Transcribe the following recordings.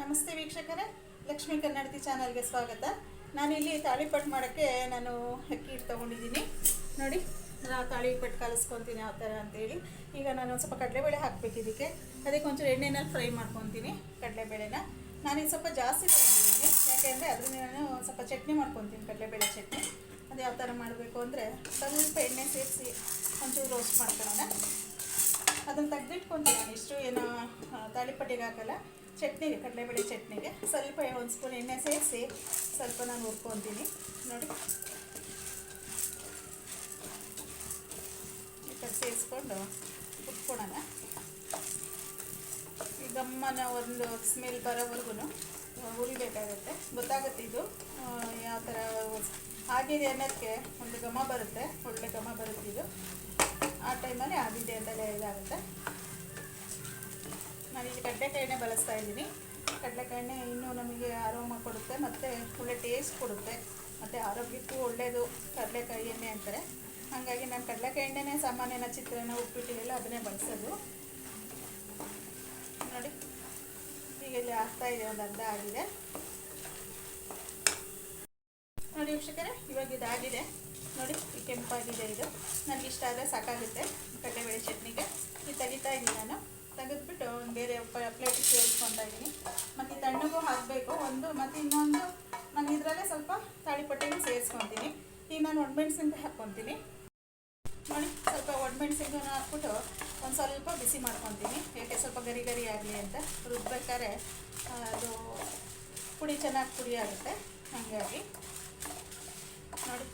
ನಮಸ್ತೆ ವೀಕ್ಷಕರೇ. ಲಕ್ಷ್ಮೀ ಕನ್ನಡತಿ ಚಾನಲ್ಗೆ ಸ್ವಾಗತ. ನಾನಿಲ್ಲಿ ತಾಳಿಪಟ್ಟು ಮಾಡೋಕ್ಕೆ ನಾನು ಅಕ್ಕಿ ಹಿಟ್ಟು ತೊಗೊಂಡಿದ್ದೀನಿ. ನೋಡಿ ನಾನು ತಾಳಿಪಟ್ಟು ಕಲಿಸ್ಕೊತೀನಿ ಯಾವ ಥರ ಅಂತೇಳಿ. ಈಗ ನಾನು ಒಂದು ಸ್ವಲ್ಪ ಕಡಲೆಬೇಳೆ ಹಾಕ್ಬೇಕು ಇದಕ್ಕೆ. ಅದಕ್ಕೆ ಒಂಚೂರು ಎಣ್ಣೆನಲ್ಲಿ ಫ್ರೈ ಮಾಡ್ಕೊತೀನಿ ಕಡಲೆಬೇಳೆನ. ನಾನೀಗ ಸ್ವಲ್ಪ ಜಾಸ್ತಿ ತೊಗೊಂಡಿದ್ದೀನಿ. ಯಾಕೆಂದರೆ ಅದರಿಂದ ನಾನು ಸ್ವಲ್ಪ ಚಟ್ನಿ ಮಾಡ್ಕೊತೀನಿ ಕಡಲೆಬೇಳೆ ಚಟ್ನಿ. ಅದು ಯಾವ ಥರ ಮಾಡಬೇಕು ಅಂದರೆ ಸ್ವಲ್ಪ ಎಣ್ಣೆ ಸೇರಿಸಿ ಒಂಚೂರು ರೋಸ್ಟ್ ಮಾಡ್ಕೊಳ್ಳೋಣ. ಅದನ್ನು ತೆಗೆದಿಟ್ಕೊತೀನಿ ನಾನು. ಇಷ್ಟು ಏನು ತಾಳಿಪಟ್ಟಿಗೆ ಹಾಕಲ್ಲ. ಚಟ್ನಿಗೆ, ಕಡಲೆಬೇಳೆ ಚಟ್ನಿಗೆ ಸ್ವಲ್ಪ ಒಂದು ಸ್ಪೂನ್ ಎಣ್ಣೆ ಸೇರಿಸಿ ಸ್ವಲ್ಪ ನಾನು ಹುರ್ಕೊತೀನಿ. ನೋಡಿ. ಈ ಥರ ಸೇರಿಸ್ಕೊಂಡು ಹುರ್ಕೊಳ್ಳೋಣ ಈ ಗಮ್ಮನ ಒಂದು ಸ್ಮೆಲ್ ಬರೋವರೆಗೂ ಹುರಿಬೇಕಾಗುತ್ತೆ ಗೊತ್ತಾಗುತ್ತೆ ಇದು. ಯಾವ ಥರ ಆಗಿದೆ ಅನ್ನೋದಕ್ಕೆ ಒಂದು ಘಮ ಬರುತ್ತೆ. ಒಳ್ಳೆ ಘಮ ಬರುತ್ತೆ ಇದು. ಆ ಟೈಮಲ್ಲಿ ಆಗಿದೆ ಅಂತಲೇ ಇದಾಗುತ್ತೆ. ನಾನಿಲ್ಲಿ ಕಡಲೆಕಾಯಿನೇ ಬಳಸ್ತಾ ಇದ್ದೀನಿ. ಕಡಲೆಕಾಯಿನೇ ಇನ್ನೂ ನಮಗೆ ಆರೋಮ ಕೊಡುತ್ತೆ, ಮತ್ತು ಒಳ್ಳೆ ಟೇಸ್ಟ್ ಕೊಡುತ್ತೆ. ಮತ್ತು ಆರೋಗ್ಯಕ್ಕೂ ಒಳ್ಳೆಯದು ಕಡಲೆಕಾಯಿ ಎಣ್ಣೆ ಅಂತಾರೆ. ಹಾಗಾಗಿ ನಾನು ಕಡಲೆಕಾಯಿ ಎಣ್ಣೆನೇ ಸಾಮಾನ್ಯನ ಚಿತ್ರಾನ್ನ ಉಪ್ಪಿಟ್ಟಿಗೆಲ್ಲ ಅದನ್ನೇ ಬಳಸೋದು. ನೋಡಿ, ಈಗ ಇಲ್ಲಿ ಆಗ್ತಾ ಇದೆ, ಒಂದು ಅರ್ಧ ಆಗಿದೆ. ನೋಡಿ ವೀಕ್ಷಕರೇ, ಇವಾಗ ಇದಾಗಿದೆ. ನೋಡಿ ಕೆಂಪಾಗಿದೆ ಇದು. ನನಗಿಷ್ಟ ಆದರೆ ಸಾಕಾಗುತ್ತೆ, ಕಡಲೆಬೇಳೆ ಚಟ್ನಿಗೆ. ಇದು ತೆಗಿತಾ ಇದ್ದೀನಿ ನಾನು. ತೆಗೆದ್ಬಿಟ್ಟು ಬೇರೆ ಪ್ಲೇಟಿಗೆ ಸೇರಿಸ್ಕೊತಾ ಇದ್ದೀನಿ. ಮತ್ತು ಈ ತಣ್ಣಗೂ ಹಾಕಬೇಕು. ಒಂದು, ಮತ್ತು ಇನ್ನೊಂದು, ನಾನು ಇದರಲ್ಲೇ ಸ್ವಲ್ಪ ತಾಳಿಪಟ್ಟೆನೂ ಸೇರಿಸ್ಕೊತೀನಿ. ಈಗ ನಾನು ಒಣಮೆಣ್ಸಿನ್ಕಾಯಿ ಹಾಕ್ಕೊತೀನಿ. ನೋಡಿ, ಸ್ವಲ್ಪ ಒಡ್ಮೆಣಸಿನ ಹಾಕ್ಬಿಟ್ಟು ಒಂದು ಸ್ವಲ್ಪ ಬಿಸಿ ಮಾಡ್ಕೊತೀನಿ. ಯಾಕೆ ಸ್ವಲ್ಪ ಗರಿ ಗರಿ ಆಗಲಿ ಅಂತ ರುಬ್ಬೇಕಾದ್ರೆ ಅದು ಪುಡಿ ಚೆನ್ನಾಗಿ ಪುಡಿ ಆಗುತ್ತೆ. ಹಾಗಾಗಿ ನೋಡಿ.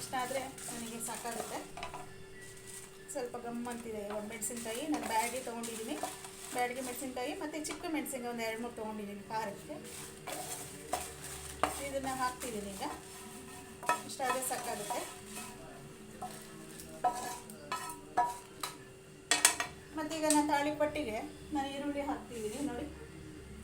ಇಷ್ಟ ಆದರೆ ನನಗೆ ಸಾಕಾಗುತ್ತೆ. ಸ್ವಲ್ಪ ಗಮ್ಮಂತಿದೆ ಒಂದು ಮೆಣಸಿನ್ಕಾಯಿ. ನಾನು ಬ್ಯಾಡಿಗೆ ತೊಗೊಂಡಿದ್ದೀನಿ ಬ್ಯಾಡಿಗೆ ಮೆಣಸಿನ್ಕಾಯಿ ಮತ್ತು ಚಿಕ್ಕ ಮೆಣಸಿನ್ಕಾಯಿ ಒಂದು ಎರಡು ಮೂರು ತೊಗೊಂಡಿದ್ದೀನಿ ಖಾರಕ್ಕೆ. ಇದನ್ನು ಹಾಕ್ತಿದ್ದೀನಿ ಈಗ. ಇಷ್ಟಾದರೆ ಸಾಕಾಗುತ್ತೆ. ಮತ್ತೀಗ ನಾನು ತಾಳಿಪಟ್ಟಿಗೆ ನಾನು ಈರುಳ್ಳಿ ಹಾಕ್ತಿದ್ದೀನಿ ನೋಡಿ.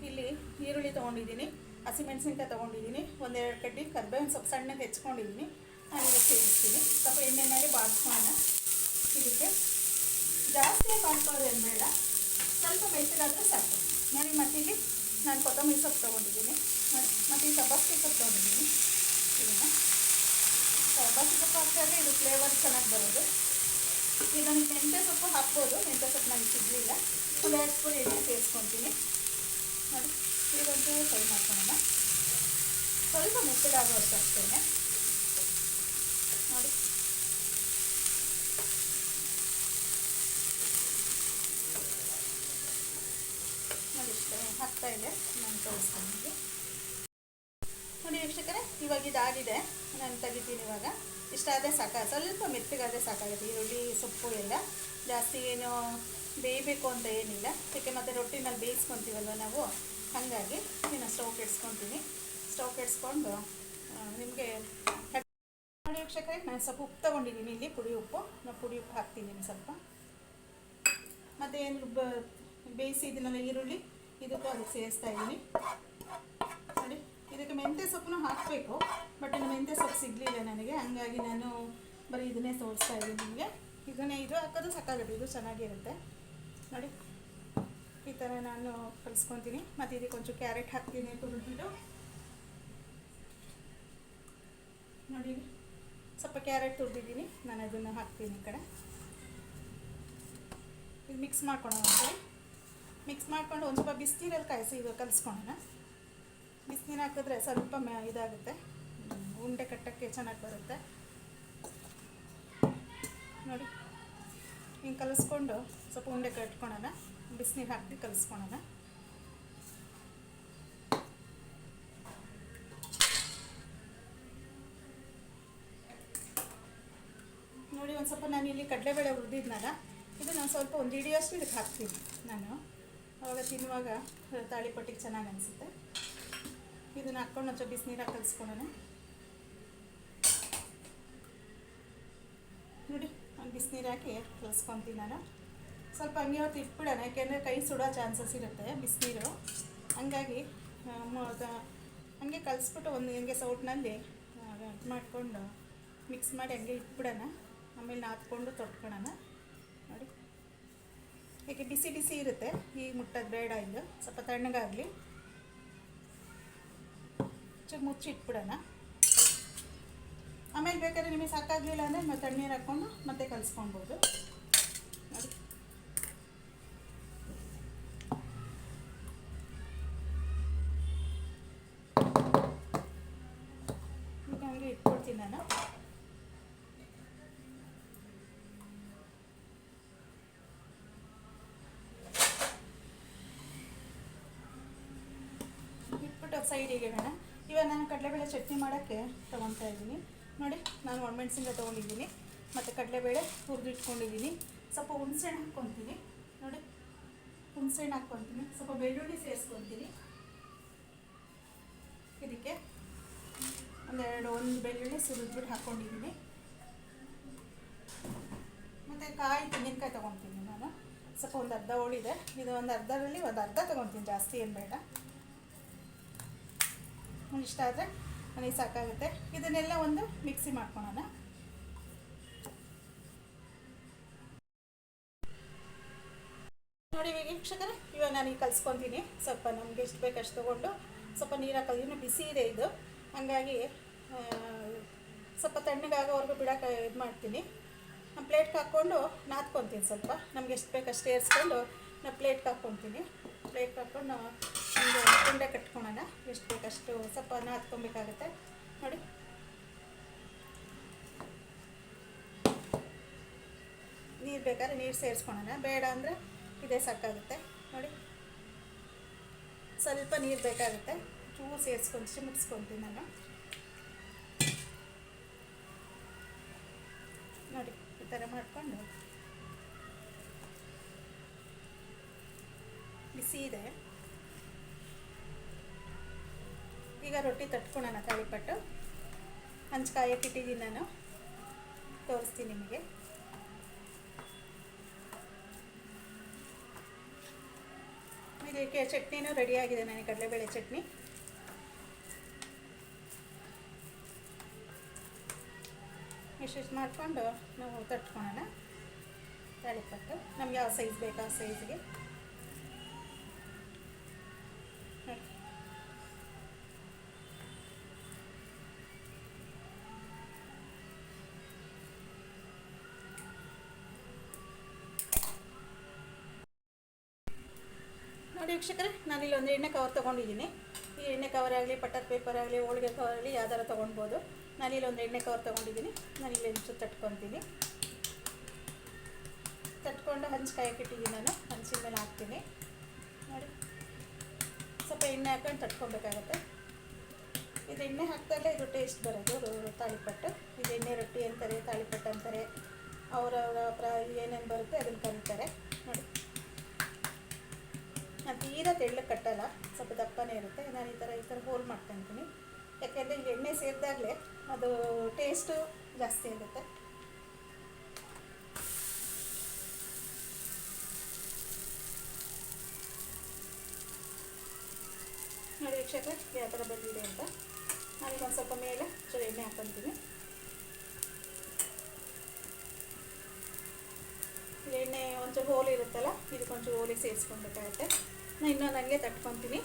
ಇಲ್ಲಿ ಈರುಳ್ಳಿ ತೊಗೊಂಡಿದ್ದೀನಿ ಹಸಿಮೆಣಸಿನ್ಕಾಯಿ ತೊಗೊಂಡಿದ್ದೀನಿ ಒಂದೆರಡು ಕಡ್ಡಿ ಕರ್ಬೇವಿನ ಸೊಪ್ಪು ಸಣ್ಣಗೆ ಹೆಚ್ಕೊಂಡಿದ್ದೀನಿ ನಾನು ಇದಕ್ಕೆ ಸೇರಿಸ್ತೀನಿ. ಸ್ವಲ್ಪ ಎಣ್ಣೆನಲ್ಲಿ ಬಾಡಿಸ್ಕೊಳ್ಳೋಣ ಇದಕ್ಕೆ ಜಾಸ್ತಿ ಬಾಡ್ಕೊಳ್ಳೋದೇನು ಬೇಡ. ಸ್ವಲ್ಪ ಮೆತ್ತಗಾದರೆ ಸಾಕು. ನಾನು ಈ ಮಟ್ಟಿಗೆ ನಾನು ಕೊತ್ತಂಬರಿ ಸೊಪ್ಪು ತೊಗೊಂಡಿದ್ದೀನಿ. ಮತ್ತು ಈ ಸಬ್ಬಸ್ಗೆ ಸೊಪ್ಪು ತೊಗೊಂಡಿದ್ದೀನಿ. ಇದನ್ನು ಸಬ್ಬಸ್ಗೆ ಸೊಪ್ಪು ಹಾಕ್ತಾರೆ ಇದು ಫ್ಲೇವರ್ ಚೆನ್ನಾಗಿ ಬರೋದು. ನನಗೆ ಮೆಂತ್ಯ ಸೊಪ್ಪು ಹಾಕ್ಬೋದು. ಮೆಂತ್ಯ ಸೊಪ್ಪು ನನಗೆ ಸಿಗಲಿಲ್ಲ. ಒಂದು ಎರಡು ಸ್ಪೂನ್ ಎಣ್ಣೆ ಸೇರಿಸ್ಕೊತೀನಿ. ನೋಡಿ ಒಂದು ಫ್ರೈ ಮಾಡ್ಕೊಳ್ಳೋಣ. ಸ್ವಲ್ಪ ಮೆತ್ತಗಾಗುವಷ್ಟು ಅಷ್ಟೇ ನೋಡಿ ಹಾಕ್ತಾ ಇದೆ. ನಾನು ತೋರಿಸ್ತೀನಿ ನಿಮಗೆ. ನೋಡಿ ವೀಕ್ಷಕರೇ, ಇವಾಗ ಇದಾಗಿದೆ. ನಾನು ತೆಗಿತೀನಿ ಇವಾಗ. ಇಷ್ಟಾದರೆ ಸಾಕ ಸ್ವಲ್ಪ ಮೆತ್ತಗಾದರೆ ಸಾಕಾಗುತ್ತೆ. ಈರುಳ್ಳಿ ಸೊಪ್ಪು ಎಲ್ಲ ಜಾಸ್ತಿ ಏನು ಬೇಯಬೇಕು ಅಂತ ಏನಿಲ್ಲ. ಯಾಕೆ ಮತ್ತು ರೊಟ್ಟಿನಲ್ಲಿ ಬೇಯಿಸ್ಕೊತೀವಲ್ವ ನಾವು? ಹಾಗಾಗಿ ಇನ್ನು ಸ್ಟವ್ ಕೆಡ್ಸ್ಕೊತೀನಿ ಸ್ಟವ್ ಕೆಡ್ಸ್ಕೊಂಡು ನಿಮಗೆ ನೋಡಿ ವೀಕ್ಷಕರೇ, ನಾನು ಸ್ವಲ್ಪ ಉಪ್ಪು ತೊಗೊಂಡಿದ್ದೀನಿ. ಇಲ್ಲಿ ಪುಡಿ ಉಪ್ಪು. ನಾನು ಪುಡಿ ಉಪ್ಪು ಹಾಕ್ತೀನಿ ಸ್ವಲ್ಪ. ಮತ್ತು ಏನು ಬೇಯಿಸಿದ್ದೀನಲ್ಲ ಈರುಳ್ಳಿ? ಇದಕ್ಕೂ ಅದಕ್ಕೆ ಸೇರಿಸ್ತಾ ಇದ್ದೀನಿ. ನೋಡಿ, ಇದಕ್ಕೆ ಮೆಂತ್ಯ ಸೊಪ್ಪನ್ನು ಹಾಕಬೇಕು, ಬಟ್ ಇನ್ನು ಮೆಂತ್ಯ ಸೊಪ್ಪು ಸಿಗಲಿಲ್ಲ ನನಗೆ, ಹಂಗಾಗಿ ನಾನು ಬರೀ ಇದನ್ನೇ ತೋರಿಸ್ತಾ ಇದ್ದೀನಿ ನಿಮಗೆ. ಇದನ್ನೇ ಇದು ಹಾಕೋದು ಸಾಕಾಗುತ್ತೆ ಇದು ಚೆನ್ನಾಗಿರುತ್ತೆ. ನೋಡಿ, ಈ ಥರ ನಾನು ಕಲಿಸ್ಕೊತೀನಿ. ಮತ್ತು ಇದಕ್ಕೆ ಒಂಚೂರು ಕ್ಯಾರೆಟ್ ಹಾಕ್ತೀನಿ ತುರಿದ್ಬಿಟ್ಟು ನೋಡಿ, ಸ್ವಲ್ಪ ಕ್ಯಾರೆಟ್ ತುರಿದಿದ್ದೀನಿ, ನಾನು ಅದನ್ನು ಹಾಕ್ತೀನಿ ಈ ಕಡೆ. ಇದು ಮಿಕ್ಸ್ ಮಾಡ್ಕೊಳ್ಳೋಣ ಒಂದ್ಸರಿ ಮಿಕ್ಸ್ ಮಾಡ್ಕೊಂಡು ಒಂದು ಸ್ವಲ್ಪ ಬಿಸಿನೀರಲ್ಲಿ ಕಾಯಿಸಿ ಇದು ಕಲಿಸ್ಕೊಳ್ಳೋಣ. ಬಿಸಿನೀರು ಹಾಕಿದ್ರೆ ಸ್ವಲ್ಪ ಮ ಇದಾಗುತ್ತೆ. ಉಂಡೆ ಕಟ್ಟಕ್ಕೆ ಚೆನ್ನಾಗಿ ಬರುತ್ತೆ. ನೋಡಿ ಹಿಂಗೆ ಕಲಿಸ್ಕೊಂಡು ಸ್ವಲ್ಪ ಉಂಡೆ ಕಟ್ಕೊಳ್ಳೋಣ. ಬಿಸಿನೀರು ಹಾಕಿ ಕಲಿಸ್ಕೊಳ್ಳೋಣ. ನೋಡಿ, ಒಂದು ಸ್ವಲ್ಪ ನಾನು ಇಲ್ಲಿ ಕಡಲೆಬೇಳೆ ಹುರಿದಿದ್ನಲ್ಲ, ಇದು ನಾನು ಸ್ವಲ್ಪ ಒಂದು ಹಿಡಿಯೋಷ್ಟು ಇದಕ್ಕೆ ಹಾಕ್ತೀನಿ ನಾನು. ಅವಾಗ ತಿನ್ನುವಾಗ ತಾಳಿಪಟ್ಟಿಗೆ ಚೆನ್ನಾಗಿ ಅನಿಸುತ್ತೆ. ಇದನ್ನು ಹಾಕ್ಕೊಂಡು ಒಂಚೂರು ಬಿಸಿನೀರಾಗಿ ಕಲಿಸ್ಕೊಳ್ಳೋಣ. ನೋಡಿ, ಒಂದು ಬಿಸಿನೀರು ಹಾಕಿ ಕಲಿಸ್ಕೊತೀನಿ ನಾನು ಸ್ವಲ್ಪ ಹಂಗೆ ಹೊತ್ತು ಇಟ್ಬಿಡೋಣ, ಯಾಕೆಂದರೆ ಕೈ ಸುಡೋ ಚಾನ್ಸಸ್ ಇರುತ್ತೆ ಬಿಸಿನೀರು. ಹಂಗಾಗಿ ಹಂಗೆ ಕಲಿಸ್ಬಿಟ್ಟು ಒಂದು ಹೆಂಗೆ ಸೌಟ್ನಲ್ಲಿ ಇದು ಮಾಡಿಕೊಂಡು ಮಿಕ್ಸ್ ಮಾಡಿ ಹಂಗೆ ಇಟ್ಬಿಡೋಣ. ಆಮೇಲೆ ನಾದ್ಕೊಂಡು ತೊಟ್ಕೊಳ್ಳೋಣ. ನೋಡಿ. ಈಗ ಬಿಸಿ ಬಿಸಿ ಇರುತ್ತೆ. ಈಗ ಮುಟ್ಟೋದು ಬೇಡ ಇದು. ಸ್ವಲ್ಪ ತಣ್ಣಗಾಗಲಿ. ಮುಚ್ಚಿ ಇಟ್ಬಿಡೋಣ ಆಮೇಲೆ ಬೇಕಾದ್ರೆ ನಿಮಗೆ ಸಾಕಾಗಲಿಲ್ಲ ಅಂದರೆ ಮತ್ತೆ ತಣ್ಣೀರು ಹಾಕ್ಕೊಂಡು ಮತ್ತೆ ಕಲಿಸ್ಕೊಳ್ಬೋದು. ಇಟ್ಬಿಟ್ಟು ಸೈಡಿಗೆ ಬೇಡ ಇವಾಗ ನಾನು ಕಡಲೆಬೇಳೆ ಚಟ್ನಿ ಮಾಡೋಕ್ಕೆ ತೊಗೊತಾ ಇದ್ದೀನಿ. ನೋಡಿ, ನಾನು ಒಣಮೆಣಸಿನ ತೊಗೊಂಡಿದ್ದೀನಿ. ಮತ್ತು ಕಡಲೆಬೇಳೆ ಹುರಿದಿಟ್ಕೊಂಡಿದ್ದೀನಿ ಸ್ವಲ್ಪ ಹುಣಸೆಹಣ್ಣು ಹಾಕ್ಕೊತೀನಿ. ನೋಡಿ, ಹುಣಸೆಹಣ್ಣು ಹಾಕ್ಕೊತೀನಿ. ಸ್ವಲ್ಪ ಬೆಳ್ಳುಳ್ಳಿ ಸೇರಿಸ್ಕೊತೀನಿ. ಇದಕ್ಕೆ ಒಂದೆರಡು, ಒಂದು ಬೆಳ್ಳುಳ್ಳಿ ಸುರಿದ್ಬಿಟ್ಟು ಹಾಕ್ಕೊಂಡಿದ್ದೀನಿ. ಮತ್ತು ಕಾಯಿ, ತೆಂಗಿನಕಾಯಿ ತೊಗೊತೀನಿ ನಾನು. ಸ್ವಲ್ಪ ಒಂದು ಅರ್ಧ ಹೋಳಿದೆ. ಇದು ಒಂದು ಅರ್ಧದಲ್ಲಿ, ಒಂದು ಅರ್ಧ ತೊಗೊತೀನಿ. ಜಾಸ್ತಿ ಏನು ಬೇಡ. ಇಷ್ಟ ಆದರೆ ನನಗೆ ಸಾಕಾಗುತ್ತೆ. ಇದನ್ನೆಲ್ಲ ಒಂದು ಮಿಕ್ಸಿ ಮಾಡ್ಕೊಳೋಣ. ನೋಡಿ ವೀಕ್ಷಕರೇ, ಇವಾಗ ನಾನು ಈಗ ಕಲಿಸ್ಕೊತೀನಿ. ಸ್ವಲ್ಪ ನಮ್ಗೆ ಎಷ್ಟು ಬೇಕು ಅಷ್ಟು ತೊಗೊಂಡು ಸ್ವಲ್ಪ ನೀರು ಹಾಕೋದು ಇನ್ನೂ ಬಿಸಿ ಇದೆ ಇದು. ಹಂಗಾಗಿ ಸ್ವಲ್ಪ ತಣ್ಣಗಾಗೋವರೆಗೂ ಬಿಡೋಕೆ ಇದು ಮಾಡ್ತೀನಿ. ನಾನು ಪ್ಲೇಟ್ಗೆ ಹಾಕ್ಕೊಂಡು ನಾದ್ಕೊತೀನಿ ಸ್ವಲ್ಪ. ನಮ್ಗೆ ಎಷ್ಟು ಬೇಕು ಅಷ್ಟು ಏರಿಸ್ಕೊಂಡು ನಾನು ಪ್ಲೇಟ್ಗೆ ಹಾಕ್ಕೊತೀನಿ. ಪ್ಲೇಟ್ಗೆ ಹಾಕ್ಕೊಂಡು ಒಂದು ಉಂಡೆ ಕಟ್ಕೊಳೋಣ ಎಷ್ಟು ಬೇಕಷ್ಟು ಸ್ವಲ್ಪ ನಾದ್ಕೊಬೇಕಾಗುತ್ತೆ ನೋಡಿ. ನೀರು ಬೇಕಾದ್ರೆ ನೀರು ಸೇರಿಸ್ಕೊಳೋಣ ಬೇಡ ಅಂದರೆ ಇದೇ ಸಾಕಾಗುತ್ತೆ. ನೋಡಿ. ಸ್ವಲ್ಪ ನೀರು ಬೇಕಾಗುತ್ತೆ. ಚೂರು ಸೇರಿಸ್ಕೊಂಡು ಚಿಮುಕ್ಸ್ಕೊತೀನಿ ನಾನು ನೋಡಿ, ಈ ಥರ ಮಾಡಿಕೊಂಡು ಬಿಸಿ ಇದೆ. ಈಗ ರೊಟ್ಟಿ ತಟ್ಕೊಳೋಣ ತಾಳಿಪಟ್ಟು. ಹಂಚ್ಕಾಯಕ್ಕೆ ಇಟ್ಟಿದ್ದೀನಿ ನಾನು ತೋರಿಸ್ತೀನಿ ನಿಮಗೆ. ಇದಕ್ಕೆ ಚಟ್ನಿನೂ ರೆಡಿಯಾಗಿದೆ ನನಗೆ, ಕಡಲೆಬೇಳೆ ಚಟ್ನಿ. ಮಿಶ್ರಿಸ್ ಮಾಡಿಕೊಂಡು ನಾವು ತಟ್ಕೊಳೋಣ ತಾಳಿಪಟ್ಟು. ನಮ್ಗೆ ಯಾವ ಸೈಜ್ ಬೇಕು ಆ ಸೈಜ್ಗೆ ನೋಡಿ ವೀಕ್ಷಕರೇ ನಾನು ಇಲ್ಲಿ ಒಂದು ಎಣ್ಣೆ ಕವರ್ ತೊಗೊಂಡಿದ್ದೀನಿ. ಈ ಎಣ್ಣೆ ಕವರ್ ಆಗಲಿ, ಬಟರ್ ಪೇಪರ್ ಆಗಲಿ, ಹೋಳಿಗೆ ಕವರ್ ಆಗಲಿ ಯಾವ್ದಾರ ತೊಗೊಳ್ಬೋದು. ನಾನು ಇಲ್ಲಿ ಒಂದು ಎಣ್ಣೆ ಕವರ್ ತೊಗೊಂಡಿದ್ದೀನಿ. ನಾನು ಇಲ್ಲಿ ಒಂಚೂರು ತಟ್ಕೊತೀನಿ ತಟ್ಕೊಂಡು ಹಂಚ್ಕಾಯಕ್ಕೆ ಇಟ್ಟಿದ್ದೀನಿ ನಾನು. ಹಂಚಿನ ಮೇಲೆ ಹಾಕ್ತೀನಿ. ನೋಡಿ. ಸ್ವಲ್ಪ ಎಣ್ಣೆ ಹಾಕೊಂಡು ತಟ್ಕೊಬೇಕಾಗತ್ತೆ ಇದು ಎಣ್ಣೆ ಹಾಕ್ದಾಗಲೇ ಇದು ಟೇಸ್ಟ್ ಬರೋದು. ತಾಳಿಪಟ್ಟು. ಇದು ಎಣ್ಣೆ ರೊಟ್ಟಿ ಅಂತಾರೆ, ತಾಳಿಪಟ್ಟು ಅಂತಾರೆ. ಅವರವರ ಪ್ರ ಏನೇನು ಬರುತ್ತೆ ಅದನ್ನು ತೆಳ್ಳಗೆ ಕಟ್ಟಲ್ಲ, ಸ್ವಲ್ಪ ದಪ್ಪನೇ ಇರುತ್ತೆ. ನಾನು ಈ ಥರ ಈ ಥರ ಹೋಲ್ ಮಾಡ್ಕೊತೀನಿ ಯಾಕೆಂದರೆ ಈಗ ಎಣ್ಣೆ ಸೇರಿದಾಗಲೇ ಅದು ಟೇಸ್ಟು ಜಾಸ್ತಿ ಆಗುತ್ತೆ ನೋಡಿ ವೀಕ್ಷಕರೇ, ಯಾವ ಥರ ಬಂದಿದೆ ಅಂತ. ನಾನೀಗ ಒಂದು ಸ್ವಲ್ಪ ಮೇಲೆ ಚೂರು ಎಣ್ಣೆ ಹಾಕ್ಕೊತೀನಿ ಎಣ್ಣೆ ಒಂಚೂರು ಹೋಲ್ ಇರುತ್ತಲ್ಲ ಇದಕ್ಕೊಂಚೂರು ಹೋಲಿ ಸೇರಿಸ್ಕೊಳ್ಬೇಕಾಗತ್ತೆ. ನಾನು ಇನ್ನೊಂದು ಹಂಗೆ ತಟ್ಕೊತೀನಿ.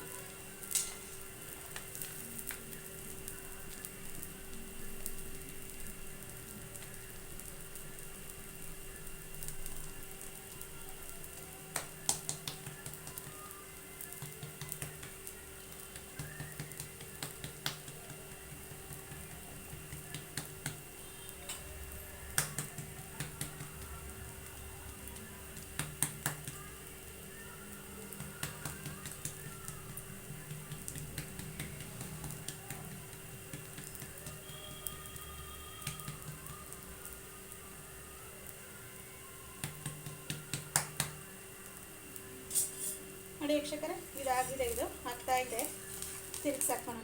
ನೋಡಿ ವೀಕ್ಷಕರೇ, ಇದಾಗಿದೆ ಇದು. ಆಗ್ತಾ ಇದೆ. ತಿರುಗಿಸಿ ಹಾಕೋಣ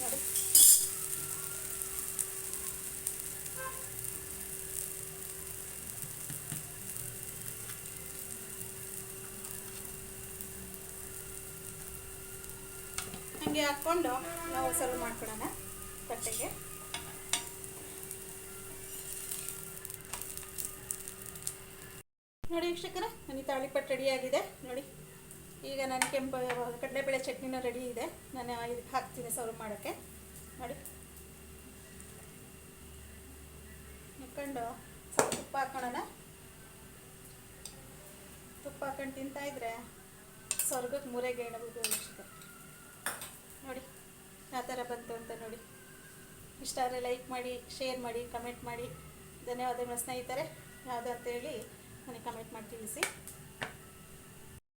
ನೋಡಿ. ಹಂಗೆ ಹಾಕ್ಕೊಂಡು ನಾವು ಸರ್ವ್ ಮಾಡ್ಕೊಳ್ಳೋಣ ತಟ್ಟೆಗೆ. ನೋಡಿ ವೀಕ್ಷಕರ, ನನಗೆ ತಾಳಿಪಟ್ಟು ರೆಡಿಯಾಗಿದೆ ನೋಡಿ. ಈಗ ನಾನು ಕೆಂಪು, ಕಡಲೆಬೇಳೆ ಚಟ್ನಿನ ರೆಡಿ ಇದೆ. ನಾನು ಇದಕ್ಕೆ ಹಾಕ್ತೀನಿ ಸರ್ವ್ ಮಾಡೋಕ್ಕೆ. ನೋಡಿ. ಹಾಕ್ಕೊಂಡು ಸ್ವಲ್ಪ ತುಪ್ಪ ಹಾಕೋಣ ತುಪ್ಪ ಹಾಕೊಂಡು ತಿಂತಾಯಿದ್ರೆ ಸ್ವರ್ಗಕ್ಕೆ ಮೂರೇ ಗೇಣಬಹುದು ಅನಿಸುತ್ತೆ ನೋಡಿ ಯಾವ ಥರ ಬಂತು ಅಂತ ನೋಡಿ. ಇಷ್ಟ ಆದರೆ ಲೈಕ್ ಮಾಡಿ, ಶೇರ್ ಮಾಡಿ, ಕಮೆಂಟ್ ಮಾಡಿ. ಧನ್ಯವಾದಗಳು ಸ್ನೇಹಿತರೆ. ಯಾವುದು ಅಂತೇಳಿ ನನಗೆ ಕಮೆಂಟ್ ಮಾಡಿ ತಿಳಿಸಿ.